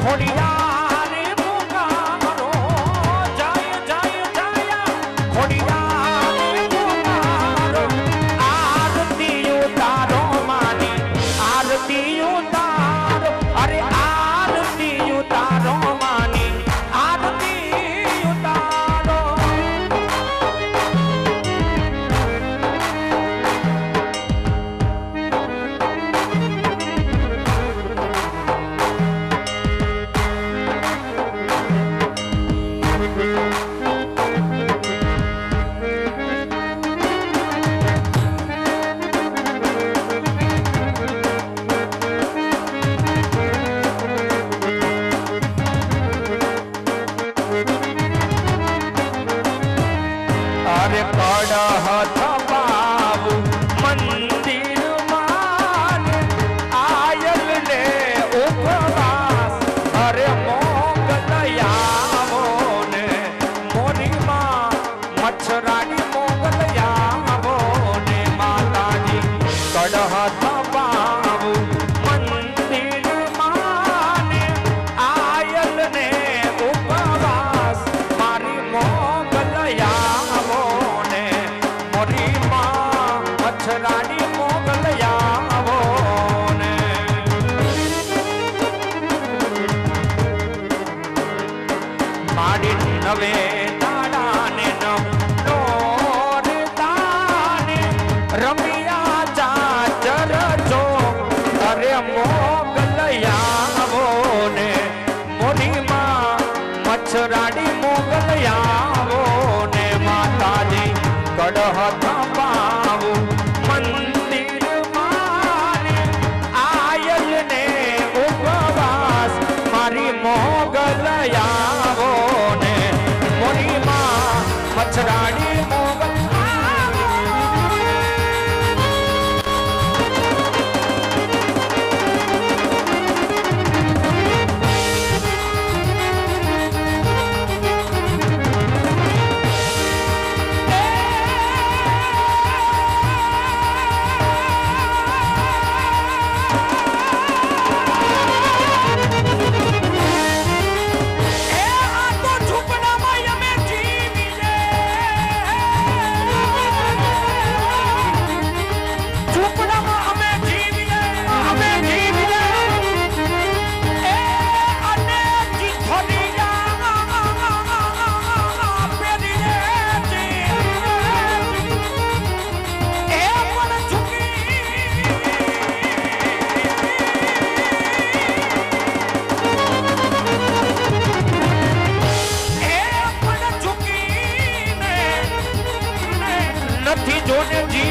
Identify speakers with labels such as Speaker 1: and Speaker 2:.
Speaker 1: Holy રાડી મોગલયા આવો ને માડી નવે more. Don't you